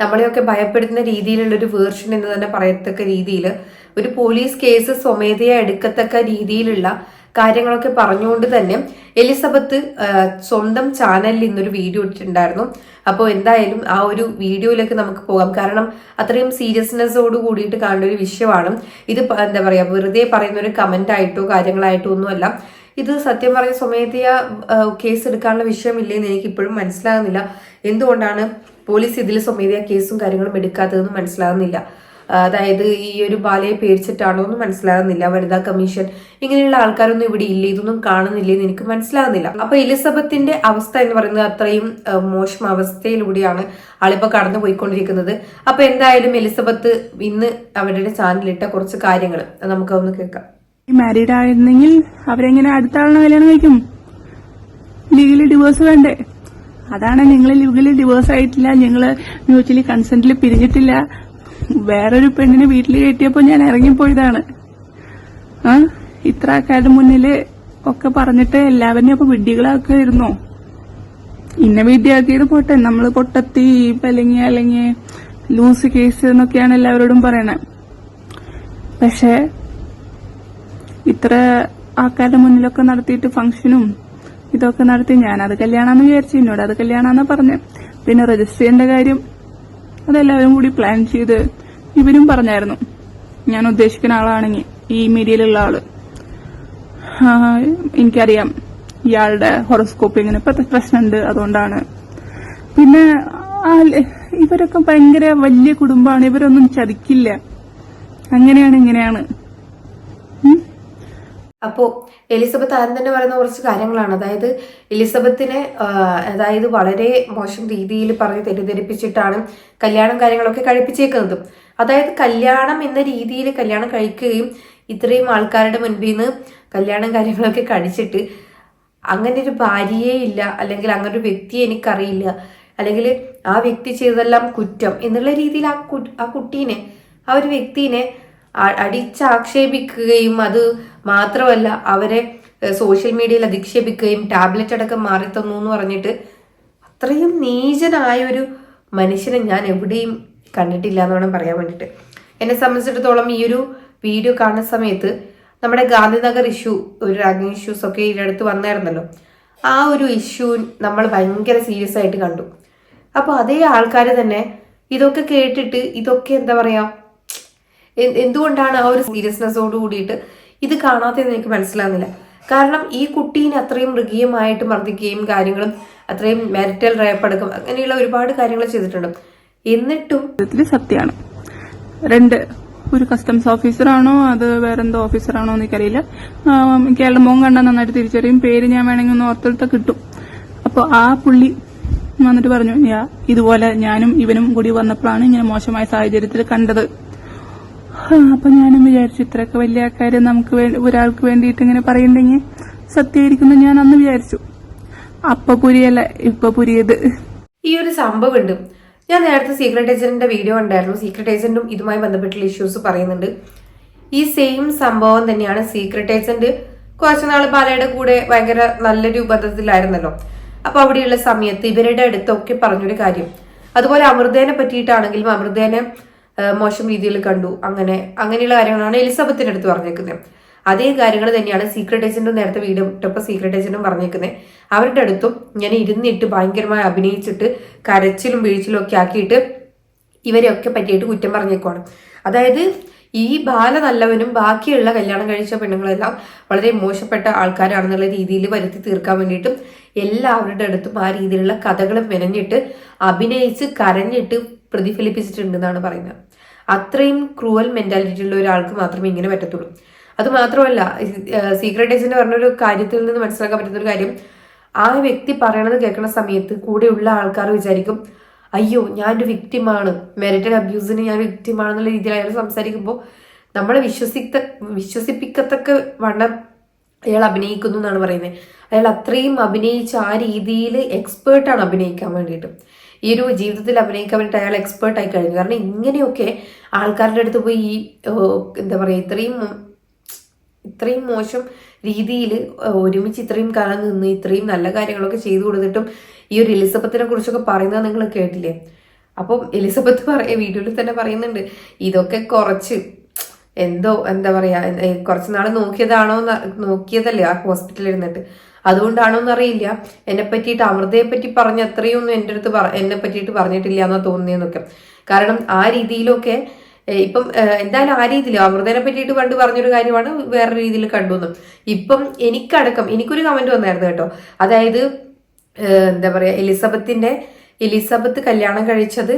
നമ്മളെയൊക്കെ ഭയപ്പെടുത്തുന്ന രീതിയിലുള്ള ഒരു വേർഷൻ എന്ന് തന്നെ പറയത്തക്ക രീതിയിൽ ഒരു പോലീസ് കേസ് സ്വമേധയാ എടുക്കത്തക്ക രീതിയിലുള്ള കാര്യങ്ങളൊക്കെ പറഞ്ഞുകൊണ്ട് തന്നെ എലിസബത്ത് സ്വന്തം ചാനലിൽ ഇന്നൊരു വീഡിയോ ഇട്ടിട്ടുണ്ടായിരുന്നു. അപ്പോൾ എന്തായാലും ആ ഒരു വീഡിയോയിലേക്ക് നമുക്ക് പോകാം. കാരണം അത്രയും സീരിയസ്നെസ്സോട് കൂടിയിട്ട് കാണേണ്ട ഒരു വിഷയമാണ്. ഇത് എന്താ പറയുക വെറുതെ പറയുന്ന ഒരു കമന്റ് ആയിട്ടോ കാര്യങ്ങളായിട്ടോ ഒന്നുമല്ല. ഇത് സത്യം പറഞ്ഞ സ്വമേധയാ കേസ് എടുക്കാനുള്ള വിഷയമില്ലെന്ന് എനിക്ക് ഇപ്പോഴും മനസ്സിലാകുന്നില്ല. എന്തുകൊണ്ടാണ് പോലീസ് ഇതിൽ സ്വമേധയാ കേസും കാര്യങ്ങളും എടുക്കാത്തതെന്ന് മനസ്സിലാകുന്നില്ല. അതായത് ഈ ഒരു ബാലയെ പേടിച്ചിട്ടാണോ എന്ന് മനസ്സിലാകുന്നില്ല. വനിതാ കമ്മീഷൻ ഇങ്ങനെയുള്ള ആൾക്കാരൊന്നും ഇവിടെ ഇല്ല ഇതൊന്നും കാണുന്നില്ല എന്ന് എനിക്ക് മനസ്സിലാകുന്നില്ല. അപ്പൊ എലിസബത്തിന്റെ അവസ്ഥ എന്ന് പറയുന്നത് അത്രയും മോശം അവസ്ഥയിലൂടെയാണ് ആളിപ്പോ കടന്നു പോയിക്കൊണ്ടിരിക്കുന്നത് അപ്പൊ എന്തായാലും എലിസബത്ത് ഇന്ന് അവരുടെ ചാനലിട്ട കുറച്ച് കാര്യങ്ങൾ നമുക്കൊന്ന് കേൾക്കാം. മാരീഡ് ആയിരുന്നെങ്കിൽ അവരെങ്ങനെ അടുത്ത കല്യാണം കഴിക്കും? ലീഗലി ഡിവോഴ്സ് വേണ്ടേ? അതാണ് നിങ്ങൾ ലീഗലി ഡിവോഴ്സ് ആയിട്ടില്ല. ഞങ്ങൾ മ്യൂച്വലി കൺസെന്റിൽ പിരിഞ്ഞിട്ടില്ല. വേറൊരു പെണ്ണിനെ വീട്ടിൽ കയറ്റിയപ്പോ ഞാൻ ഇറങ്ങിപ്പോയതാണ്. ആ ഇത്ര ആൾക്കാരുടെ മുന്നിൽ ഒക്കെ പറഞ്ഞിട്ട് എല്ലാവരെയും അപ്പൊ വിഡ്ഢികളാക്കുമായിരുന്നോ ഇന്ന വിദ്യാർത്ഥിയത് പോട്ടെ. നമ്മൾ പൊട്ടത്തി അല്ലെങ്കിൽ അല്ലെങ്കിൽ ലൂസ് കേസ് എന്നൊക്കെയാണ് എല്ലാവരോടും പറയണേ. പക്ഷേ ഇത്ര ആൾക്കാരുടെ മുന്നിലൊക്കെ നടത്തിയിട്ട് ഫംഗ്ഷനും ഇതൊക്കെ നടത്തി ഞാനത് കല്യാണമെന്ന് വിചാരിച്ചു എന്നോട് അത് കല്യാണമെന്ന് പറഞ്ഞു. പിന്നെ രജിസ്റ്റർ ചെയ്യേണ്ട കാര്യം അതെല്ലാവരും കൂടി പ്ലാൻ ചെയ്ത് ഇവരും പറഞ്ഞായിരുന്നു. ഞാൻ ഉദ്ദേശിക്കുന്ന ആളാണെങ്കിൽ ഈ മീഡിയയിലുള്ള ആൾ. എനിക്കറിയാം ഇയാളുടെ ഹൊറോസ്കോപ്പ് ഇങ്ങനെ പ്രശ്നമുണ്ട് അതുകൊണ്ടാണ്. പിന്നെ ഇവരൊക്കെ ഭയങ്കര വലിയ കുടുംബമാണ് ഇവരൊന്നും ചതിക്കില്ല. അങ്ങനെയാണ് ഇങ്ങനെയാണ്. അപ്പോ എലിസബത്ത് ആദ്യം തന്നെ പറയുന്ന കുറച്ച് കാര്യങ്ങളാണ്. അതായത് എലിസബത്തിനെ അതായത് വളരെ മോശം രീതിയിൽ പറഞ്ഞ് തെറ്റിദ്ധരിപ്പിച്ചിട്ടാണ് കല്യാണം കാര്യങ്ങളൊക്കെ കഴിപ്പിച്ചേക്കുന്നത്. അതായത് കല്യാണം എന്ന രീതിയിൽ കല്യാണം കഴിക്കുകയും ഇത്രയും ആൾക്കാരുടെ മുൻപിൽ നിന്ന് കല്യാണം കാര്യങ്ങളൊക്കെ കഴിച്ചിട്ട് അങ്ങനെ ഒരു ഭാര്യയേ ഇല്ല അല്ലെങ്കിൽ അങ്ങനെ ഒരു വ്യക്തിയെ എനിക്കറിയില്ല അല്ലെങ്കിൽ ആ വ്യക്തി ചെയ്തതെല്ലാം കുറ്റം എന്നുള്ള രീതിയിൽ ആ കുട്ടീനെ ആ ഒരു വ്യക്തിനെ അടിച്ചാക്ഷേപിക്കുകയും അത് മാത്രമല്ല അവരെ സോഷ്യൽ മീഡിയയിൽ അധിക്ഷേപിക്കുകയും ടാബ്ലറ്റ് അടക്കം മാറി തന്നു എന്ന് പറഞ്ഞിട്ട് അത്രയും നീചനായ ഒരു മനുഷ്യനെ ഞാൻ എവിടെയും കണ്ടിട്ടില്ല എന്ന് വേണം പറയാൻ വേണ്ടിയിട്ട് എന്നെ സംബന്ധിച്ചിടത്തോളം ഈ ഒരു വീഡിയോ കാണുന്ന സമയത്ത് നമ്മുടെ ഗാന്ധിനഗർ ഇഷ്യൂ ഒരു റാഗിങ് ഇഷ്യൂസ് ഒക്കെ ഇതിനടുത്ത് വന്നായിരുന്നല്ലോ. ആ ഒരു ഇഷ്യൂ നമ്മൾ ഭയങ്കര സീരിയസ് ആയിട്ട് കണ്ടു. അപ്പോൾ അതേ ആൾക്കാർ തന്നെ ഇതൊക്കെ കേട്ടിട്ട് ഇതൊക്കെ എന്താ പറയാ എ- എന്തുകൊണ്ടാണ് ആ ഒരു സീരിയസ്നെസ്സോട് കൂടിയിട്ട് ഇത് കാണാത്തതെന്ന് എനിക്ക് മനസ്സിലാകുന്നില്ല കാരണം ഈ കുട്ടീനെ അത്രയും മൃഗീയമായിട്ട് മർദ്ദിക്കുകയും കാര്യങ്ങളും അത്രയും മെരിറ്റൽ റേപ്പ് അടക്കം അങ്ങനെയുള്ള ഒരുപാട് കാര്യങ്ങൾ ചെയ്തിട്ടുണ്ട്. എന്നിട്ടും സത്യമാണ്. രണ്ട് ഒരു കസ്റ്റംസ് ഓഫീസറാണോ അത് വേറെന്തോ ഓഫീസറാണോ എനിക്കറിയില്ല എനിക്ക് മോൻ കണ്ടാൽ നന്നായിട്ട് തിരിച്ചറിയും. പേര് ഞാൻ വേണമെങ്കിൽ ഒന്ന് ഓർത്തെടുത്ത കിട്ടും. അപ്പോൾ ആ പുള്ളി വന്നിട്ട് പറഞ്ഞു ഇതുപോലെ ഞാനും ഇവനും കൂടി വന്നപ്പോഴാണ് ഇങ്ങനെ മോശമായ സാഹചര്യത്തിൽ കണ്ടത്. അപ്പൊ ഞാനും വിചാരിച്ചു ഇത്രയൊക്കെ വലിയ ആൾക്കാര് നമുക്ക് ഒരാൾക്ക് വേണ്ടിയിട്ട് ഇങ്ങനെ പറയണ്ടെങ്കിൽ സത്യമായിരിക്കുന്നു ഞാൻ അന്ന് വിചാരിച്ചു. അപ്പൊ പുരിയല്ല ഇപ്പൊ പുരിയത്. ഈ ഒരു സംഭവം ഉണ്ട് ഞാൻ നേരത്തെ സീക്രട്ട് ഏജന്റിന്റെ വീഡിയോ ഉണ്ടായിരുന്നു സീക്രട്ട് ഏജന്റും ഇതുമായി ബന്ധപ്പെട്ടുള്ള ഇഷ്യൂസ് പറയുന്നുണ്ട്. ഈ സെയിം സംഭവം തന്നെയാണ് സീക്രട്ട് ഏജന്റ് കുറച്ചു നാൾ ബാലയുടെ കൂടെ ഭയങ്കര നല്ലൊരു ബന്ധത്തിലായിരുന്നല്ലോ അപ്പൊ അവിടെയുള്ള സമയത്ത് ഇവരുടെ അടുത്തൊക്കെ പറഞ്ഞൊരു കാര്യം. അതുപോലെ അമൃതേനെ പറ്റിയിട്ടാണെങ്കിലും അമൃതേനെ മോശം രീതിയിൽ കണ്ടു. അങ്ങനെ അങ്ങനെയുള്ള കാര്യങ്ങളാണ് എലിസബത്തിന്റെ അടുത്ത് പറഞ്ഞേക്കുന്നത്. അതേ കാര്യങ്ങൾ തന്നെയാണ് സീക്രട്ട് ഏജന്റും നേരത്തെ വീഡിയോ ഇട്ടപ്പോൾ സീക്രട്ട് ഏജന്റും പറഞ്ഞേക്കുന്നത്. അവരുടെ അടുത്തും ഞാൻ ഇരുന്നിട്ട് ഭയങ്കരമായി അഭിനയിച്ചിട്ട് കരച്ചിലും വീഴ്ചിലും ഒക്കെ ആക്കിയിട്ട് ഇവരെയൊക്കെ പറ്റിയിട്ട് കുറ്റം പറഞ്ഞേക്കുവാണ്. അതായത് ഈ ബാല നല്ലവനും ബാക്കിയുള്ള കല്യാണം കഴിച്ച പെണ്ണുങ്ങളെല്ലാം വളരെ മോശപ്പെട്ട ആൾക്കാരാണെന്നുള്ള രീതിയിൽ വരുത്തി തീർക്കാൻ വേണ്ടിയിട്ടും എല്ലാവരുടെ അടുത്തും ആ രീതിയിലുള്ള കഥകൾ മെനഞ്ഞിട്ട് അഭിനയിച്ച് കരഞ്ഞിട്ട് പ്രതിഫലിപ്പിച്ചിട്ടുണ്ടെന്നാണ് പറയുന്നത്. അത്രയും ക്രൂവൽ മെന്റാലിറ്റി ഉള്ള ഒരാൾക്ക് മാത്രമേ ഇങ്ങനെ പറ്റത്തുള്ളൂ. അത് മാത്രമല്ല സീക്രട്ട് ഏജന്റ് പറഞ്ഞൊരു കാര്യത്തിൽ നിന്ന് മനസ്സിലാക്കാൻ പറ്റുന്ന ഒരു കാര്യം ആ വ്യക്തി പറയണത് കേൾക്കുന്ന സമയത്ത് കൂടെയുള്ള ആൾക്കാർ വിചാരിക്കും അയ്യോ ഞാനൊരു വിക്ടിമാണ് മെറിറ്റഡ് അബ്യൂസിന് ഞാൻ വിക്ടിമാണെന്നുള്ള രീതിയിൽ അയാൾ സംസാരിക്കുമ്പോൾ നമ്മളെ വിശ്വസിക്ക വിശ്വസിപ്പിക്കത്തക്ക വണ്ണം അയാൾ അഭിനയിക്കുന്നു എന്നാണ് പറയുന്നത്. അയാൾ അത്രയും അഭിനയിച്ച് ആ രീതിയിൽ എക്സ്പേർട്ടാണ് അഭിനയിക്കാൻ വേണ്ടിയിട്ട്. ഈ ഒരു ജീവിതത്തിൽ അഭിനയിക്കാൻ വേണ്ടിയിട്ട് അയാൾ എക്സ്പേർട്ട് ആയി കഴിഞ്ഞു. കാരണം ഇങ്ങനെയൊക്കെ ആൾക്കാരുടെ അടുത്ത് പോയി ഈ എന്താ പറയുക ഇത്രയും ഇത്രയും മോശം രീതിയിൽ ഒരുമിച്ച് ഇത്രയും കാലം നിന്ന് ഇത്രയും നല്ല കാര്യങ്ങളൊക്കെ ചെയ്തു കൊടുത്തിട്ടും ഈ ഒരു എലിസബത്തിനെ കുറിച്ചൊക്കെ പറയുന്നത് നിങ്ങൾ കേട്ടില്ലേ? അപ്പം എലിസബത്ത് പറയ വീഡിയോയിൽ തന്നെ പറയുന്നുണ്ട് ഇതൊക്കെ കുറച്ച് എന്തോ എന്താ പറയാ എ- കുറച്ച് നാൾ നോക്കിയതാണോ നോക്കിയതല്ലേ ആ ഹോസ്പിറ്റലിൽ ഇരുന്നിട്ട്? അതുകൊണ്ടാണോ എന്നറിയില്ല എന്നെ പറ്റിയിട്ട് അമൃതയെ പറ്റി പറഞ്ഞ അത്രയൊന്നും എന്റെ അടുത്ത് പറ എന്നെ പറ്റിയിട്ട് പറഞ്ഞിട്ടില്ല എന്നാ തോന്നിയെന്നൊക്കെ കാരണം ആ രീതിയിലൊക്കെ ഇപ്പം എന്തായാലും ആ രീതിയിൽ അമൃതനെ പറ്റിയിട്ട് പണ്ട് പറഞ്ഞൊരു കാര്യമാണ് വേറെ രീതിയിൽ കണ്ടുവന്നു. ഇപ്പം എനിക്കടക്കം എനിക്കൊരു കമന്റ് വന്നായിരുന്നു കേട്ടോ. അതായത് എന്താ പറയാ എലിസബത്തിന്റെ എലിസബത്ത് കല്യാണം കഴിച്ചത്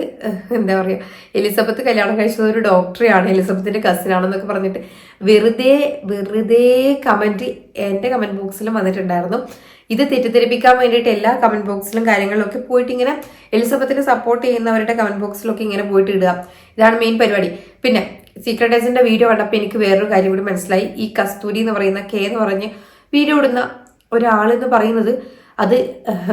എന്താ പറയുക എലിസബത്ത് കല്യാണം കഴിച്ചത് ഒരു ഡോക്ടറെയാണ് എലിസബത്തിന്റെ കസിനാണെന്നൊക്കെ പറഞ്ഞിട്ട് വെറുതെ വെറുതെ കമന്റ് എന്റെ കമന്റ് ബോക്സിലും വന്നിട്ടുണ്ടായിരുന്നു. ഇത് തെറ്റിദ്ധരിപ്പിക്കാൻ വേണ്ടിയിട്ട് എല്ലാ കമന്റ് ബോക്സിലും കാര്യങ്ങളിലൊക്കെ പോയിട്ട് ഇങ്ങനെ എലിസബത്തിനെ സപ്പോർട്ട് ചെയ്യുന്നവരുടെ കമന്റ് ബോക്സിലൊക്കെ ഇങ്ങനെ പോയിട്ട് ഇടുക. ഇതാണ് മെയിൻ പരിപാടി. പിന്നെ സീക്രട്ട് ഏജന്റെ വീഡിയോ കണ്ടപ്പോൾ എനിക്ക് വേറൊരു കാര്യം കൂടി മനസ്സിലായി. ഈ കസ്തൂരി എന്ന് പറയുന്ന കെ എന്ന് പറഞ്ഞ് വീഡിയോ ഇടുന്ന ഒരാളെന്ന് പറയുന്നത് അത്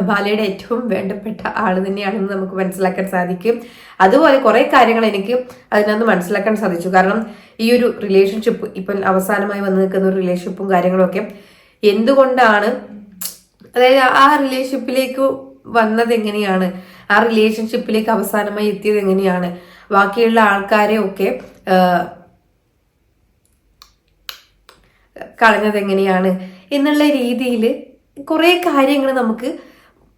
ബാലയുടെ ഏറ്റവും വേണ്ടപ്പെട്ട ആൾ തന്നെയാണെന്ന് നമുക്ക് മനസ്സിലാക്കാൻ സാധിക്കും. അതുപോലെ കുറെ കാര്യങ്ങൾ എനിക്ക് അതിനകത്ത് മനസ്സിലാക്കാൻ സാധിച്ചു. കാരണം ഈ ഒരു റിലേഷൻഷിപ്പ് ഇപ്പം അവസാനമായി വന്നു നിൽക്കുന്ന ഒരു റിലേഷൻഷിപ്പും കാര്യങ്ങളൊക്കെ എന്തുകൊണ്ടാണ് അതായത് ആ റിലേഷൻഷിപ്പിലേക്ക് വന്നത് എങ്ങനെയാണ്? ആ റിലേഷൻഷിപ്പിലേക്ക് അവസാനമായി എത്തിയത് എങ്ങനെയാണ്? ബാക്കിയുള്ള ആൾക്കാരെ ഒക്കെ കളഞ്ഞത് എങ്ങനെയാണ്? എന്നുള്ള രീതിയിൽ കുറേ കാര്യങ്ങൾ നമുക്ക്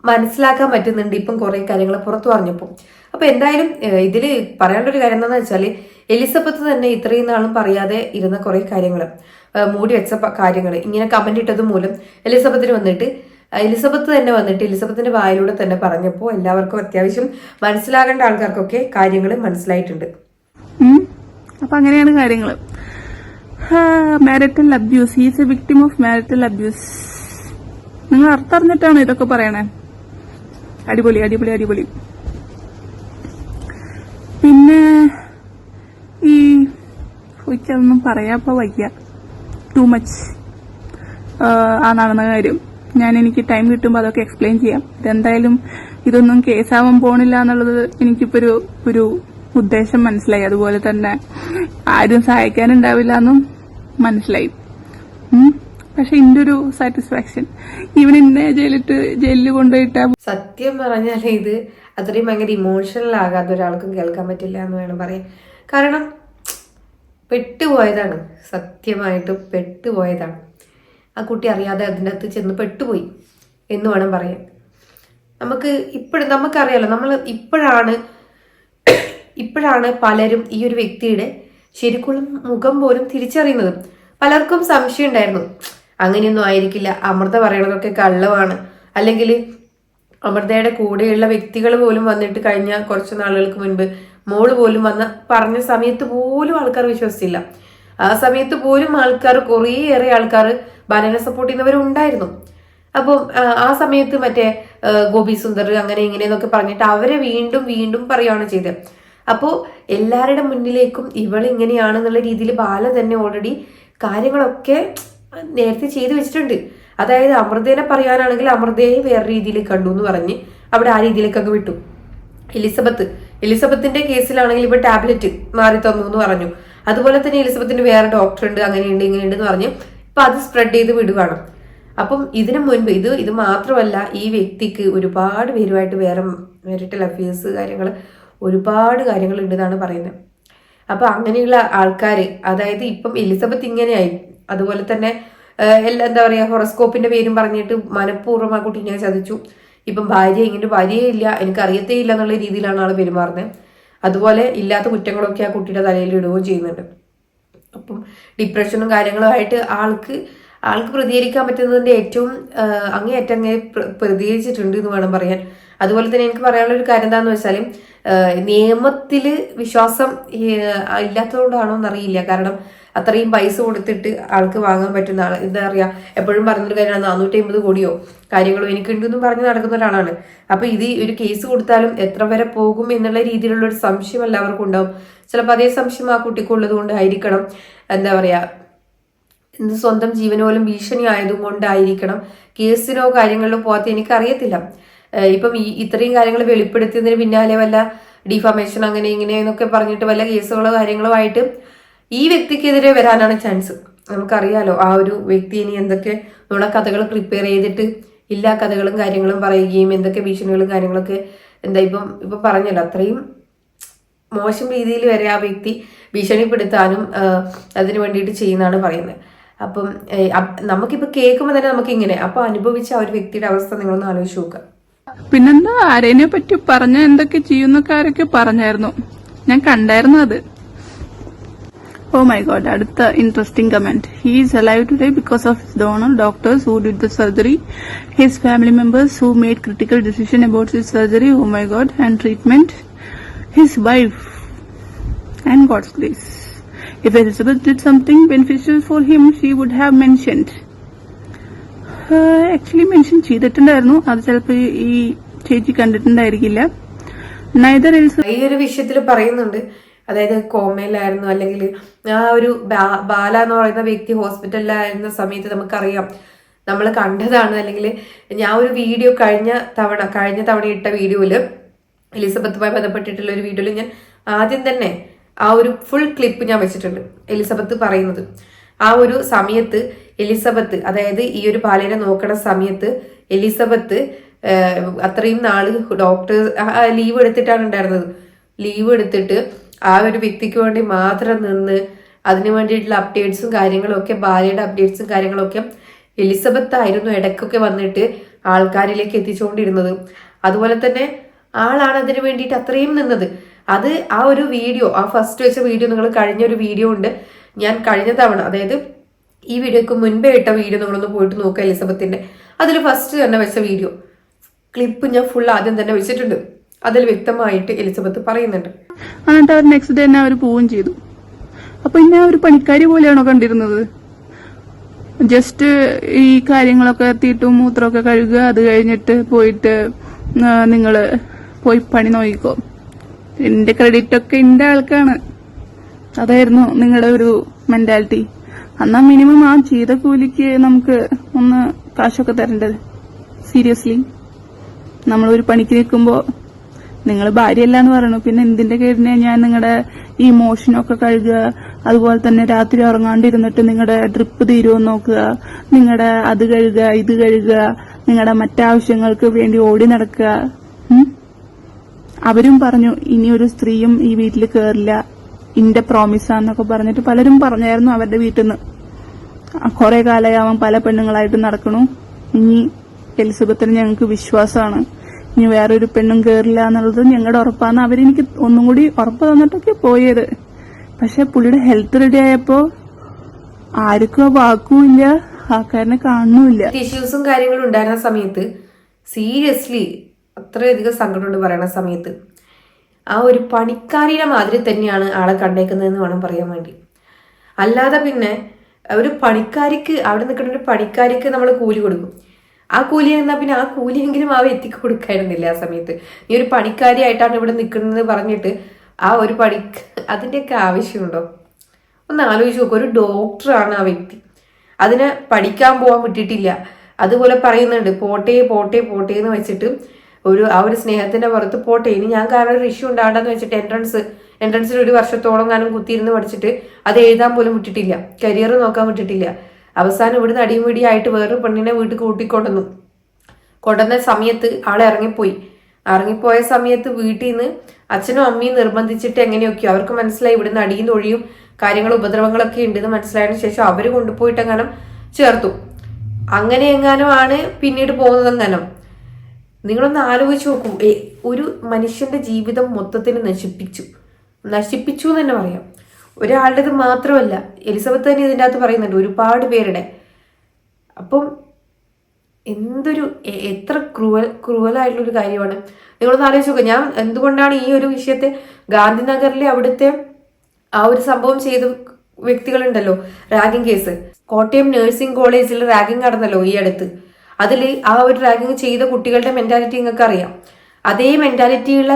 മനസ്സിലാക്കാൻ പറ്റുന്നുണ്ട്. ഇപ്പം കുറേ കാര്യങ്ങൾ പുറത്തു പറഞ്ഞപ്പോൾ അപ്പൊ എന്തായാലും ഇതിൽ പറയേണ്ട ഒരു കാര്യം എന്താണെന്ന് വെച്ചാൽ എലിസബത്ത് തന്നെ ഇത്രയും നാളും പറയാതെ ഇരുന്ന കുറേ കാര്യങ്ങൾ മൂടി വെച്ച കാര്യങ്ങൾ ഇങ്ങനെ കമന്റ് ഇട്ടത് മൂലം എലിസബത്തിന് വന്നിട്ട് എലിസബത്ത് തന്നെ വന്നിട്ട് എലിസബത്തിന്റെ വായിലൂടെ തന്നെ പറഞ്ഞപ്പോൾ എല്ലാവർക്കും അത്യാവശ്യം മനസ്സിലാകേണ്ട ആൾക്കാർക്കൊക്കെ കാര്യങ്ങൾ മനസ്സിലായിട്ടുണ്ട്. അപ്പൊ അങ്ങനെയാണ് കാര്യങ്ങൾ marital abuse is a victim of marital abuse നിങ്ങൾ അർത്ഥറിഞ്ഞിട്ടാണ് ഇതൊക്കെ പറയണേ? അടിപൊളി അടിപൊളി അടിപൊളി. പിന്നെ ഈ ഒന്നും പറയാപ്പോ വയ്യ. ടു മച്ച് ആ നടന്ന കാര്യം. ഞാൻ എനിക്ക് ടൈം കിട്ടുമ്പോൾ അതൊക്കെ എക്സ്പ്ലെയിൻ ചെയ്യാം. ഇതെന്തായാലും ഇതൊന്നും കേസാവാൻ പോണില്ല എന്നുള്ളത് എനിക്കിപ്പോ ഒരു ഉദ്ദേശം മനസ്സിലായി. അതുപോലെ തന്നെ ആരും സഹായിക്കാനുണ്ടാവില്ല എന്നും മനസ്സിലായി. പക്ഷെ എന്റെ ഒരു സാറ്റിസ്ഫാക്ഷൻ ഇവൻ ഇന്നെ ജയിലിട്ട് ജയിലിൽ കൊണ്ടുപോയിട്ട സത്യം പറഞ്ഞാൽ ഇത് അത്രയും ഭയങ്കര ഇമോഷണൽ ആകാത്ത ഒരാൾക്കും കേൾക്കാൻ പറ്റില്ല എന്ന് വേണം പറയാൻ. കാരണം പെട്ടുപോയതാണ്. സത്യമായിട്ട് പെട്ടുപോയതാണ്. ആ കുട്ടി അറിയാതെ അതിന്റെ അകത്ത് ചെന്ന് പെട്ടുപോയി എന്ന് വേണം പറയാൻ. നമുക്ക് ഇപ്പോഴും നമുക്കറിയാലോ നമ്മൾ ഇപ്പോഴാണ് ഇപ്പോഴാണ് പലരും ഈ ഒരു വ്യക്തിയുടെ ശരിക്കുള്ള മുഖം പോലും തിരിച്ചറിയുന്നത്. പലർക്കും സംശയം ഉണ്ടായിരുന്നു. അങ്ങനെയൊന്നും ആയിരിക്കില്ല. അമൃത പറയണതൊക്കെ കള്ളമാണ്. അല്ലെങ്കിൽ അമൃതയുടെ കൂടെയുള്ള വ്യക്തികൾ പോലും വന്നിട്ട് കഴിഞ്ഞ കുറച്ച് നാളുകൾക്ക് മുൻപ് മോൾ പോലും വന്ന പറഞ്ഞ സമയത്ത് പോലും ആൾക്കാർ വിശ്വസിച്ചില്ല. ആ സമയത്ത് പോലും ആൾക്കാർ കുറേയേറെ ആൾക്കാർ ബാലനെ സപ്പോർട്ട് ചെയ്യുന്നവരുണ്ടായിരുന്നു. അപ്പം ആ, സമയത്ത് മറ്റേ ഗോപി സുന്ദർ അങ്ങനെ ഇങ്ങനെ എന്നൊക്കെ പറഞ്ഞിട്ട് അവരെ വീണ്ടും വീണ്ടും പറയുകയാണ് ചെയ്തത്. അപ്പോൾ എല്ലാവരുടെ മുന്നിലേക്കും ഇവൾ ഇങ്ങനെയാണെന്നുള്ള രീതിയിൽ ബാല തന്നെ ഓൾറെഡി കാര്യങ്ങളൊക്കെ നേരത്തെ ചെയ്തു വെച്ചിട്ടുണ്ട്. അതായത് അമൃതേനെ പറയാനാണെങ്കിൽ അമൃതയെ വേറെ രീതിയിൽ കണ്ടു എന്ന് പറഞ്ഞ് അവിടെ ആ രീതിയിലേക്കൊക്കെ വിട്ടു. എലിസബത്ത് എലിസബത്തിന്റെ കേസിലാണെങ്കിൽ ഇപ്പൊ ടാബ്ലറ്റ് മാറി തന്നു എന്ന് പറഞ്ഞു. അതുപോലെ തന്നെ എലിസബത്തിന് വേറെ ഡോക്ടർ ഉണ്ട് അങ്ങനെയുണ്ട് ഇങ്ങനെയുണ്ട് എന്ന് പറഞ്ഞ് ഇപ്പൊ അത് സ്പ്രെഡ് ചെയ്ത് വിടുകയാണ് അപ്പം ഇതിനു മുൻപ് ഇത് ഇത് മാത്രമല്ല ഈ വ്യക്തിക്ക് ഒരുപാട് പേരുമായിട്ട് വേറെ മെറിറ്റൽ അഫയേഴ്സ് കാര്യങ്ങൾ ഒരുപാട് കാര്യങ്ങൾ ഉണ്ടെന്നാണ് പറയുന്നത്. അപ്പൊ അങ്ങനെയുള്ള ആൾക്കാർ അതായത് ഇപ്പം എലിസബത്ത് ഇങ്ങനെയായി. അതുപോലെ തന്നെ എല്ലാ എന്താ പറയാ ഹൊറോസ്കോപ്പിന്റെ പേരും പറഞ്ഞിട്ട് മനഃപൂർവം ആ ഇങ്ങനെ ചതിച്ചു. ഇപ്പം ഭാര്യ ഇങ്ങനെ ഭാര്യയേ ഇല്ല എനിക്ക് അറിയത്തേ ഇല്ല എന്നുള്ള രീതിയിലാണ് ആൾ പെരുമാറുന്നത് അതുപോലെ ഇല്ലാത്ത കുറ്റങ്ങളൊക്കെ ആ കുട്ടിയുടെ തലയിൽ ഇടുകയും ചെയ്യുന്നുണ്ട്. അപ്പം ഡിപ്രഷനും കാര്യങ്ങളും ആയിട്ട് ആൾക്ക് ആൾക്ക് പ്രതികരിക്കാൻ പറ്റുന്നതിന്റെ ഏറ്റവും അങ്ങേയറ്റങ്ങേ അങ്ങേയറ്റം അങ്ങേ പ്ര- പ്രതികരിച്ചിട്ടുണ്ട് എന്ന് വേണം പറയാൻ. അതുപോലെ തന്നെ എനിക്ക് പറയാനുള്ള ഒരു കാര്യം എന്താണെന്ന് വെച്ചാൽ നിയമത്തിൽ വിശ്വാസം ഇല്ലാത്തതുകൊണ്ടാണോ എന്നറിയില്ല. കാരണം അത്രയും പൈസ കൊടുത്തിട്ട് ആൾക്ക് വാങ്ങാൻ പറ്റുന്ന ആൾ എന്താ പറയുക എപ്പോഴും പറഞ്ഞൊരു കാര്യമാണ് നാനൂറ്റി അമ്പത് കോടിയോ കാര്യങ്ങളോ എനിക്കുണ്ടെന്നും പറഞ്ഞ് നടക്കുന്ന ഒരാളാണ്. അപ്പോൾ ഇത് ഒരു കേസ് കൊടുത്താലും എത്ര വരെ പോകും എന്നുള്ള രീതിയിലുള്ള ഒരു സംശയം എല്ലാവർക്കും ഉണ്ടാവും. ചിലപ്പോൾ അതേ സംശയം ആ കുട്ടിക്കുള്ളത് കൊണ്ട് ആയിരിക്കണം എന്താ പറയാ ഇന്ന് സ്വന്തം ജീവനോലും ഭീഷണി ആയതുകൊണ്ടായിരിക്കണം കേസിനോ കാര്യങ്ങളിലോ പോകാത്ത എനിക്കറിയത്തില്ല. ഇപ്പം ഈ ഇത്രയും കാര്യങ്ങൾ വെളിപ്പെടുത്തിയതിന് പിന്നാലെ വല്ല ഡിഫാമേഷൻ അങ്ങനെ ഇങ്ങനെ എന്നൊക്കെ പറഞ്ഞിട്ട് വല്ല കേസുകളോ കാര്യങ്ങളോ ആയിട്ട് ഈ വ്യക്തിക്കെതിരെ വരാനാണ് ചാൻസ് നമുക്കറിയാലോ ആ ഒരു വ്യക്തി ഇനി എന്തൊക്കെ നുണക്കഥകൾ പ്രിപ്പയർ ചെയ്തിട്ട് എല്ലാ കഥകളും കാര്യങ്ങളും പറയുകയും എന്തൊക്കെ ഭീഷണികളും കാര്യങ്ങളൊക്കെ എന്താ ഇപ്പം ഇപ്പം പറഞ്ഞല്ലോ അത്രയും മോശം രീതിയിൽ വരെ ആ വ്യക്തി ഭീഷണിപ്പെടുത്താനും അതിനു വേണ്ടിയിട്ട് ചെയ്യുന്നതാണ് പറയുന്നത്. അപ്പം നമുക്കിപ്പോൾ കേൾക്കുമ്പോൾ തന്നെ നമുക്കിങ്ങനെ അപ്പോൾ അനുഭവിച്ച ആ ഒരു വ്യക്തിയുടെ അവസ്ഥ നിങ്ങളൊന്ന് ആലോചിച്ച് നോക്കുക. പിന്നെന്താ ആരേനെ പറ്റി പറഞ്ഞ എന്തൊക്കെ ചെയ്യുന്നൊക്കെ പറഞ്ഞായിരുന്നു. ഞാൻ കണ്ടായിരുന്നു അത്. ഓ മൈ ഗോഡ് അടുത്ത interesting comment he is alive today because of his donor doctors who did the surgery his family members who made critical decision about his surgery oh my God and treatment his wife and God's grace if Elizabeth did something beneficial for him she would have mentioned. Actually mention ചെയ്തിട്ടുണ്ടായിരുന്നു. അത് ചിലപ്പോൾ ഈ ചേച്ചി കണ്ടിട്ടുണ്ടായിരിക്കില്ല. Neither else ഈ ഒരു വിഷയത്തിൽ പറയുന്നുണ്ട്. അതായത് കോമയിലായിരുന്നു അല്ലെങ്കിൽ ആ ഒരു ബാല എന്ന് പറയുന്ന വ്യക്തി ഹോസ്പിറ്റലിലായിരുന്ന സമയത്ത് നമുക്കറിയാം. നമ്മൾ കണ്ടതാണ്. അല്ലെങ്കിൽ ഞാൻ ഒരു വീഡിയോ കഴിഞ്ഞ തവണ കഴിഞ്ഞ തവണ ഇട്ട വീഡിയോയിൽ എലിസബത്തുമായി ബന്ധപ്പെട്ടിട്ടുള്ള ഒരു വീഡിയോയിൽ ഞാൻ ആദ്യം തന്നെ ആ ഒരു ഫുൾ ക്ലിപ്പ് ഞാൻ വെച്ചിട്ടുണ്ട്. എലിസബത്ത് പറയുന്നത്. ആ ഒരു സമയത്ത് എലിസബത്ത് അതായത് ഈ ഒരു ബാലേനെ നോക്കണ സമയത്ത് എലിസബത്ത് അത്രയും നാൾ ഡോക്ടർ ലീവ് എടുത്തിട്ടാണ് ഉണ്ടായിരുന്നത്. ലീവ് എടുത്തിട്ട് ആ ഒരു വ്യക്തിക്ക് വേണ്ടി മാത്രം നിന്ന് അതിനു വേണ്ടിയിട്ടുള്ള അപ്ഡേറ്റ്സും കാര്യങ്ങളും ഒക്കെ ബാലയുടെ അപ്ഡേറ്റ്സും കാര്യങ്ങളൊക്കെ എലിസബത്ത് ആയിരുന്നു ഇടയ്ക്കൊക്കെ വന്നിട്ട് ആൾക്കാരിലേക്ക് എത്തിച്ചുകൊണ്ടിരുന്നത്. അതുപോലെ തന്നെ ആളാണ് അതിന് വേണ്ടിയിട്ട് അത്രയും നിന്നത്. അത് ആ ഒരു വീഡിയോ ആ ഫസ്റ്റ് വെച്ച വീഡിയോ നിങ്ങൾ കഴിഞ്ഞ ഒരു വീഡിയോ ഉണ്ട്. ഞാൻ കഴിഞ്ഞ തവണ അതായത് ഈ വീഡിയോക്ക് മുൻപേ ഇട്ട വീഡിയോ നമ്മളൊന്ന് പോയിട്ട് നോക്കുക എലിസബത്തിന്റെ. അതിൽ ഫസ്റ്റ് തന്നെ വെച്ച വീഡിയോ. ക്ലിപ്പ് ഞാൻ ഫുൾ ആദ്യം തന്നെ വെച്ചിട്ടുണ്ട്. അതിൽ വ്യക്തമായിട്ട് എലിസബത്ത് പറയുന്നുണ്ട്. എന്നിട്ട് അവർ നെക്സ്റ്റ് ഡേ തന്നെ അവർ പോവുകയും ചെയ്തു. അപ്പൊ ഇന്ന ഒരു പണിക്കാരി പോലെയാണോ കണ്ടിരുന്നത്? ജസ്റ്റ് ഈ കാര്യങ്ങളൊക്കെ തീട്ടും മൂത്രമൊക്കെ കഴുകുക അത് കഴിഞ്ഞിട്ട് പോയിട്ട് നിങ്ങൾ പോയി പണി നോക്കിക്കോ. എന്റെ ക്രെഡിറ്റ് ഒക്കെ എന്റെ ആൾക്കാണ്. അതായിരുന്നു നിങ്ങളുടെ ഒരു മെന്റാലിറ്റി എന്നാ മിനിമം ആ ചെയ്ത കൂലിക്ക് നമുക്ക് ഒന്ന് കാശൊക്കെ തരേണ്ടത്? സീരിയസ്ലി നമ്മൾ ഒരു പണിക്ക് നിൽക്കുമ്പോ നിങ്ങൾ ഭാര്യയല്ല എന്ന് പറയണു. പിന്നെ എന്തിന്റെ കേടിനെ ഞാൻ നിങ്ങളുടെ ഈ മോഷനൊക്കെ കഴുകുക അതുപോലെ തന്നെ രാത്രി ഉറങ്ങാണ്ടിരുന്നിട്ട് നിങ്ങളുടെ ഡ്രിപ്പ് തീരുമെന്ന് നോക്കുക. നിങ്ങളുടെ അത് കഴുകുക ഇത് കഴുകുക നിങ്ങളുടെ മറ്റാവശ്യങ്ങൾക്ക് വേണ്ടി ഓടി നടക്കുക. അവരും പറഞ്ഞു ഇനിയൊരു സ്ത്രീയും ഈ വീട്ടിൽ കയറില്ല ഇന്റെ പ്രോമിസാന്നൊക്കെ പറഞ്ഞിട്ട് പലരും പറഞ്ഞായിരുന്നു അവരുടെ വീട്ടിൽ നിന്ന് കുറെ കാലമായി അവൻ പല പെണ്ണുങ്ങളായിട്ട് നടക്കണു. ഇനി എലിസബത്തിന് ഞങ്ങൾക്ക് വിശ്വാസമാണ് ഇനി വേറൊരു പെണ്ണും കയറില്ല എന്നുള്ളത് ഞങ്ങളുടെ ഉറപ്പാണ്. അവരെനിക്ക് ഒന്നും കൂടി ഉറപ്പ് തന്നിട്ടൊക്കെ പോയത്. പക്ഷെ പുള്ളിയുടെ ഹെൽത്ത് റെഡി ആയപ്പോ ആർക്കും വാക്കുമില്ല ആൾക്കാരനെ കാണുന്നുമില്ല ഇഷ്യൂസും കാര്യങ്ങളും ഉണ്ടായിരുന്ന സമയത്ത് സീരിയസ്ലി അത്രയധികം സങ്കടമുണ്ട് പറയുന്ന സമയത്ത്. ആ ഒരു പണിക്കാരിയുടെ മാതിരി തന്നെയാണ് ആളെ കണ്ടേക്കുന്നതെന്ന് വേണം പറയാൻ വേണ്ടി. അല്ലാതെ പിന്നെ ഒരു പണിക്കാരിക്ക് അവിടെ നിൽക്കുന്ന ഒരു പണിക്കാരിക്ക് നമ്മൾ കൂലി കൊടുക്കും. ആ കൂലി എന്നാൽ പിന്നെ ആ കൂലിയെങ്കിലും ആ വ്യക്തിക്ക് കൊടുക്കായിരുന്നില്ല ആ സമയത്ത്. നീ ഒരു പണിക്കാരിയായിട്ടാണ് ഇവിടെ നിൽക്കുന്നത് പറഞ്ഞിട്ട് ആ ഒരു പണി അതിന്റെയൊക്കെ ആവശ്യമുണ്ടോ? ഒന്ന് ആലോചിച്ച് നോക്കുക ഒരു ഡോക്ടറാണ് ആ വ്യക്തി. അതിനെ പഠിക്കാൻ പോകാൻ വിട്ടിട്ടില്ല. അതുപോലെ പറയുന്നുണ്ട് പോട്ടെ പോട്ടെ പോട്ടെ എന്ന് വെച്ചിട്ട് ഒരു ആ ഒരു സ്നേഹത്തിന്റെ പുറത്ത് പോട്ടെ. ഇനി ഞാൻ കാരണം ഒരു ഇഷ്യൂ ഉണ്ടാകണ്ടെന്ന് വെച്ചിട്ട് എൻട്രൻസ് എൻട്രൻസിൽ ഒരു വർഷത്തോളം കാലം കുത്തിയിരുന്ന് പഠിച്ചിട്ട് അത് എഴുതാൻ പോലും വിട്ടിട്ടില്ല. കരിയർ നോക്കാൻ വിട്ടിട്ടില്ല. അവസാനം ഇവിടുന്ന് അടിയും പിടിയായിട്ട് വേറൊരു പെണ്ണിനെ വീട്ടിൽ കൂട്ടിക്കൊണ്ടുവന്നു. കൊണ്ടുവന്ന സമയത്ത് ആൾ ഇറങ്ങിപ്പോയി. ഇറങ്ങിപ്പോയ സമയത്ത് വീട്ടിൽ നിന്ന് അച്ഛനും അമ്മയും നിർബന്ധിച്ചിട്ട് എങ്ങനെയൊക്കെയോ അവർക്ക് മനസ്സിലായി ഇവിടുന്ന് അടിയും തൊഴിയും കാര്യങ്ങളും ഉപദ്രവങ്ങളൊക്കെ ഉണ്ടെന്ന് മനസ്സിലായതിനു ശേഷം അവർ കൊണ്ടുപോയിട്ട് എങ്ങാനും ചേർത്തു. അങ്ങനെ എങ്ങാനും ആണ് പിന്നീട് പോകുന്നത് എങ്ങാനും നിങ്ങളൊന്ന് ആലോചിച്ച് നോക്കും. ഒരു മനുഷ്യന്റെ ജീവിതം മൊത്തത്തിൽ നശിപ്പിച്ചു. നശിപ്പിച്ചു എന്ന് തന്നെ പറയാം. ഒരാളുടേത് മാത്രമല്ല എലിസബത്ത് തന്നെ ഇതിന്റെ അകത്ത് പറയുന്നുണ്ട് ഒരുപാട് പേരുടെ. അപ്പം എന്തൊരു എത്ര ക്രൂവൽ ക്രൂവലായിട്ടുള്ളൊരു കാര്യമാണ്. നിങ്ങളൊന്ന് ആലോചിച്ച് നോക്കുക ഞാൻ എന്തുകൊണ്ടാണ് ഈ ഒരു വിഷയത്തെ ഗാന്ധിനഗറിലെ അവിടുത്തെ ആ ഒരു സംഭവം ചെയ്ത വ്യക്തികളുണ്ടല്ലോ റാഗിങ് കേസ്. കോട്ടയം നഴ്സിംഗ് കോളേജിൽ റാഗിങ് നടന്നല്ലോ ഈ അടുത്ത്. അതിൽ ആ ഒരു റാഗിങ് ചെയ്ത കുട്ടികളുടെ മെന്റാലിറ്റി നിങ്ങൾക്ക് അറിയാം അതേ മെന്റാലിറ്റിയുള്ള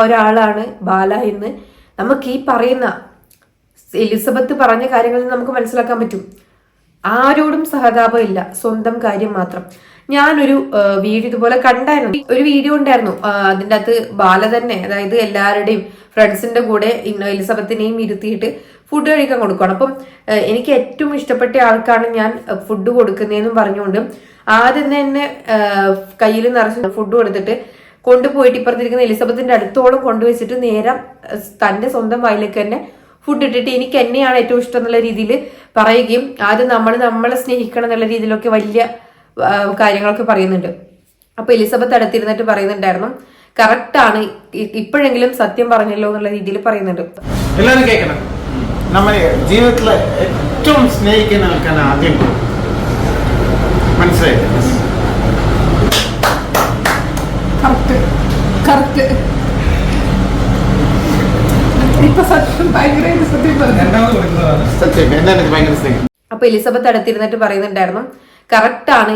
ഒരാളാണ് ബാല എന്ന് നമുക്ക് ഈ പറയുന്ന എലിസബത്ത് പറഞ്ഞ കാര്യങ്ങളിൽ നമുക്ക് മനസ്സിലാക്കാൻ പറ്റും. ആരോടും സഹതാപം ഇല്ല. സ്വന്തം കാര്യം മാത്രം. ഞാനൊരു വീഡിയോ ഇതുപോലെ കണ്ടായിരുന്നു. ഒരു വീഡിയോ ഉണ്ടായിരുന്നു. അതിന്റെ അകത്ത് ബാല തന്നെ അതായത് എല്ലാവരുടെയും ഫ്രണ്ട്സിന്റെ കൂടെ ഇന്ന എലിസബത്തിനെയും ഇരുത്തിയിട്ട് ഫുഡ് കഴിക്കാൻ കൊടുക്കണം അപ്പം എനിക്ക് ഏറ്റവും ഇഷ്ടപ്പെട്ട ആൾക്കാണ് ഞാൻ ഫുഡ് കൊടുക്കുന്നതെന്നും പറഞ്ഞുകൊണ്ട് ആദ്യം തന്നെ കയ്യിൽ നിറച്ച് ഫുഡ് കൊടുത്തിട്ട് കൊണ്ടുപോയിട്ട് ഇപ്പുറത്തിരിക്കുന്ന എലിസബത്തിന്റെ അടുത്തോളം കൊണ്ടുവച്ചിട്ട് നേരെ തന്റെ സ്വന്തം വായിലേക്ക് തന്നെ ഫുഡ് ഇട്ടിട്ട് എനിക്ക് എന്നെയാണ് ഏറ്റവും ഇഷ്ടം എന്നുള്ള രീതിയിൽ പറയുകയും ആദ്യം നമ്മൾ നമ്മളെ സ്നേഹിക്കണം എന്നുള്ള രീതിയിലൊക്കെ വലിയ കാര്യങ്ങളൊക്കെ പറയുന്നുണ്ട്. അപ്പൊ എലിസബത്ത് അടുത്തിരുന്നിട്ട് പറയുന്നുണ്ടായിരുന്നു കറക്റ്റ് ആണ്. ഇപ്പോഴെങ്കിലും സത്യം പറഞ്ഞല്ലോ എന്നുള്ള രീതിയിൽ പറയുന്നുണ്ട്. എല്ലാവരും കേൾക്കണം. നമ്മൾ ജീവിതത്തിൽ ഏറ്റവും സ്നേഹിക്കാൻ ആൾക്കാണ് ആദ്യം. മനസ്സിലായി? അപ്പൊ എലിസബത്ത് അടുത്തിരുന്നിട്ട് പറയുന്നുണ്ടായിരുന്നു കറക്റ്റ് ആണ്.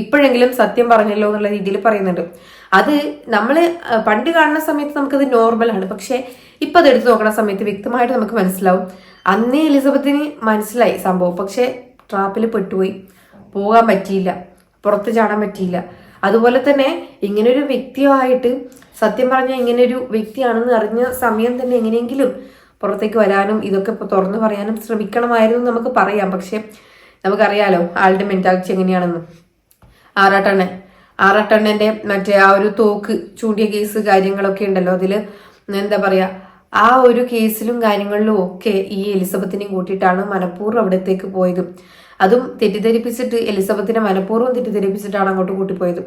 ഇപ്പോഴെങ്കിലും സത്യം പറഞ്ഞല്ലോ എന്നുള്ള രീതിയിൽ പറയുന്നുണ്ട്. അത് നമ്മൾ പണ്ട് കാണുന്ന സമയത്ത് നമുക്കത് നോർമലാണ് പക്ഷെ ഇപ്പൊ അത് എടുത്തു നോക്കുന്ന സമയത്ത് വ്യക്തമായിട്ട് നമുക്ക് മനസ്സിലാവും. അന്നേ എലിസബത്തിന് മനസ്സിലായി സംഭവം. പക്ഷെ ട്രാപ്പിൽ പെട്ടുപോയി. പോകാൻ പറ്റിയില്ല. പുറത്ത് ചാടാൻ പറ്റിയില്ല. അതുപോലെ തന്നെ ഇങ്ങനൊരു വ്യക്തിയായിട്ട് സത്യം പറഞ്ഞാൽ ഇങ്ങനൊരു വ്യക്തിയാണെന്ന് അറിഞ്ഞ സമയം തന്നെ എങ്ങനെയെങ്കിലും പുറത്തേക്ക് വരാനും ഇതൊക്കെ ഇപ്പോൾ തുറന്നു പറയാനും ശ്രമിക്കണമായിരുന്നു നമുക്ക് പറയാം. പക്ഷേ നമുക്കറിയാലോ ആളുടെ മെന്റാലിറ്റി എങ്ങനെയാണെന്ന്. ആറാട്ടണ്ണൻ. ആറാട്ടണ്ണന്റെ മറ്റേ ആ ഒരു തോക്ക് ചൂണ്ടിയ കേസ് കാര്യങ്ങളൊക്കെ ഉണ്ടല്ലോ. അതിൽ എന്താ പറയാ ആ ഒരു കേസിലും കാര്യങ്ങളിലും ഒക്കെ ഈ എലിസബത്തിനെയും കൂട്ടിയിട്ടാണ് മനഃപൂർവം അവിടത്തേക്ക് പോയത്. അതും തെറ്റിദ്ധരിപ്പിച്ചിട്ട് എലിസബത്തിനെ മനഃപൂർവം തെറ്റിദ്ധരിപ്പിച്ചിട്ടാണ് അങ്ങോട്ട് കൂട്ടിപ്പോയത്.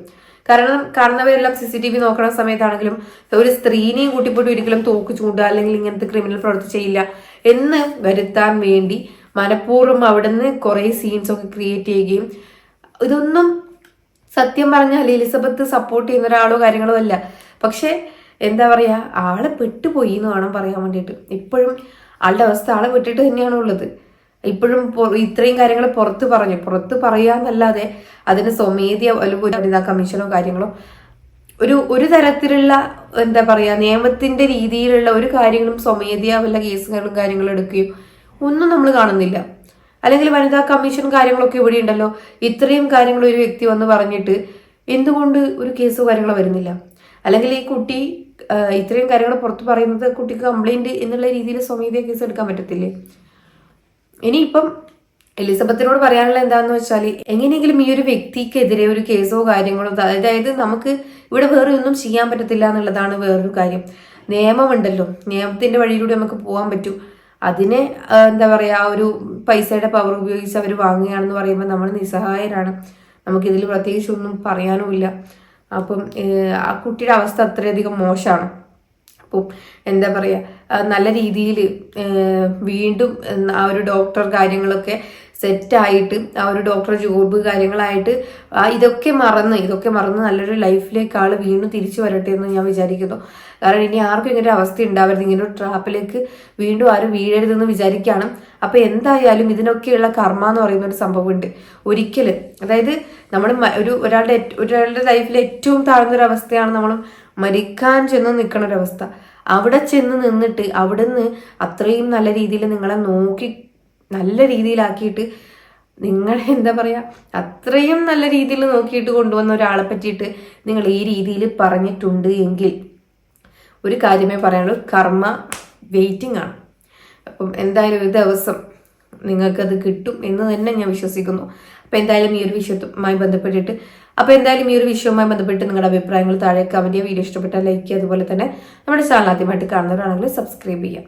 കാരണം കാണുന്നവരെല്ലാം സി സി ടി വി നോക്കുന്ന സമയത്താണെങ്കിലും ഒരു സ്ത്രീനെയും കൂട്ടിപ്പോയിട്ട് ഒരിക്കലും തോക്ക് ചൂണ്ടുക അല്ലെങ്കിൽ ഇങ്ങനത്തെ ക്രിമിനൽ പ്രവൃത്തി ചെയ്യില്ല എന്ന് വരുത്താൻ വേണ്ടി മനഃപൂർവം അവിടുന്ന് കുറേ സീൻസ് ഒക്കെ ക്രിയേറ്റ് ചെയ്യുകയും ഇതൊന്നും സത്യം പറഞ്ഞാൽ എലിസബത്ത് സപ്പോർട്ട് ചെയ്യുന്ന ഒരാളോ കാര്യങ്ങളോ അല്ല. പക്ഷെ എന്താ പറയാ ആളെ പെട്ടുപോയി എന്ന് വേണം പറയാൻ വേണ്ടിയിട്ട്. ഇപ്പോഴും ആളുടെ അവസ്ഥ ആളെ വിട്ടിട്ട് തന്നെയാണ് ഉള്ളത്. ഇപ്പോഴും ഇത്രയും കാര്യങ്ങൾ പുറത്ത് പറഞ്ഞു. പുറത്ത് പറയാന്നല്ലാതെ അതിന് സ്വമേധയ അല്ലെങ്കിൽ വനിതാ കമ്മീഷനോ കാര്യങ്ങളോ ഒരു ഒരു തരത്തിലുള്ള എന്താ പറയാ നിയമത്തിന്റെ രീതിയിലുള്ള ഒരു കാര്യങ്ങളും സ്വമേധയാ വല്ല കേസുകളും കാര്യങ്ങളും എടുക്കുകയോ ഒന്നും നമ്മൾ കാണുന്നില്ല. അല്ലെങ്കിൽ വനിതാ കമ്മീഷൻ കാര്യങ്ങളൊക്കെ ഇവിടെ ഉണ്ടല്ലോ. ഇത്രയും കാര്യങ്ങൾ ഒരു വ്യക്തി വന്ന് പറഞ്ഞിട്ട് എന്തുകൊണ്ട് ഒരു കേസോ കാര്യങ്ങളോ വരുന്നില്ല? അല്ലെങ്കിൽ ഈ കുട്ടി ഇത്രയും കാര്യങ്ങൾ പുറത്ത് പറയുന്നത് കുട്ടിക്ക് കംപ്ലൈന്റ് എന്നുള്ള രീതിയിൽ സ്വമേധയാ കേസ് എടുക്കാൻ പറ്റത്തില്ലേ? ഇനിയിപ്പം എലിസബത്തിനോട് പറയാനുള്ള എന്താന്ന് വെച്ചാൽ എങ്ങനെയെങ്കിലും ഈ ഒരു വ്യക്തിക്കെതിരെ ഒരു കേസോ കാര്യങ്ങളോ അതായത് നമുക്ക് ഇവിടെ വേറെ ഒന്നും ചെയ്യാൻ പറ്റത്തില്ല എന്നുള്ളതാണ് വേറൊരു കാര്യം. നിയമമുണ്ടല്ലോ. നിയമത്തിന്റെ വഴിയിലൂടെ നമുക്ക് പോകാൻ പറ്റൂ. അതിനെ എന്താ പറയാ ആ ഒരു പൈസയുടെ പവർ ഉപയോഗിച്ച് അവർ വാങ്ങുകയാണെന്ന് പറയുമ്പോൾ നമ്മൾ നിസ്സഹായരാണ്. നമുക്കിതിൽ പ്രത്യേകിച്ച് ഒന്നും പറയാനുമില്ല. അപ്പം ആ കുട്ടിയുടെ അവസ്ഥ അത്രയധികം മോശമാണ്. അപ്പം എന്താ പറയുക നല്ല രീതിയിൽ വീണ്ടും ആ ഒരു ഡോക്ടർ കാര്യങ്ങളൊക്കെ സെറ്റായിട്ട് ആ ഒരു ഡോക്ടർ ജോബ് കാര്യങ്ങളായിട്ട് ഇതൊക്കെ മറന്ന് ഇതൊക്കെ മറന്ന് നല്ലൊരു ലൈഫിലേക്ക് ആൾ വീണ്ടും തിരിച്ചു വരട്ടെ എന്ന് ഞാൻ വിചാരിക്കുന്നു. കാരണം ഇനി ആർക്കും ഇങ്ങനെ ഒരു അവസ്ഥ ഉണ്ടാവരുത്. ഇങ്ങനെ ഒരു ട്രാപ്പിലേക്ക് വീണ്ടും ആരും വീഴരുതെന്ന് വിചാരിക്കുകയാണ്. അപ്പൊ എന്തായാലും ഇതിനൊക്കെയുള്ള കർമ്മ എന്ന് പറയുന്ന ഒരു സംഭവമുണ്ട്. ഒരിക്കൽ അതായത് നമ്മൾ ഒരു ഒരാളുടെ ഒരാളുടെ ലൈഫിൽ ഏറ്റവും താഴ്ന്ന ഒരു അവസ്ഥയാണ് നമ്മൾ മരിക്കാൻ ചെന്ന് നിൽക്കുന്ന അവസ്ഥ. അവിടെ ചെന്ന് നിന്നിട്ട് അവിടുന്ന് അത്രയും നല്ല രീതിയിൽ നിങ്ങളെ നോക്കി നല്ല രീതിയിലാക്കിയിട്ട് നിങ്ങളെ എന്താ പറയാ അത്രയും നല്ല രീതിയിൽ നോക്കിയിട്ട് കൊണ്ടുവന്ന ഒരാളെ പറ്റിയിട്ട് നിങ്ങൾ ഈ രീതിയിൽ പറഞ്ഞിട്ടുണ്ട് എങ്കിൽ ഒരു കാര്യമേ പറയാനുള്ളൂ. കർമ്മ വെയിറ്റിംഗ് ആണ്. അപ്പം എന്തായാലും ഒരു ദിവസം നിങ്ങൾക്കത് കിട്ടും എന്ന് തന്നെ ഞാൻ വിശ്വസിക്കുന്നു. അപ്പം എന്തായാലും ഈ ഒരു വിഷയവുമായി ബന്ധപ്പെട്ടിട്ട് അപ്പോൾ എന്തായാലും ഈ ഒരു വിഷയവുമായി ബന്ധപ്പെട്ട് നിങ്ങളുടെ അഭിപ്രായങ്ങൾ താഴെ കമന്റ് ചെയ്യുക. വീഡിയോ ഇഷ്ടപ്പെട്ടാൽ ലൈക്ക് അതുപോലെ തന്നെ നമ്മുടെ ചാനൽ ആദ്യമായിട്ട് കാണുന്നവരാണെങ്കിൽ സബ്സ്ക്രൈബ് ചെയ്യാം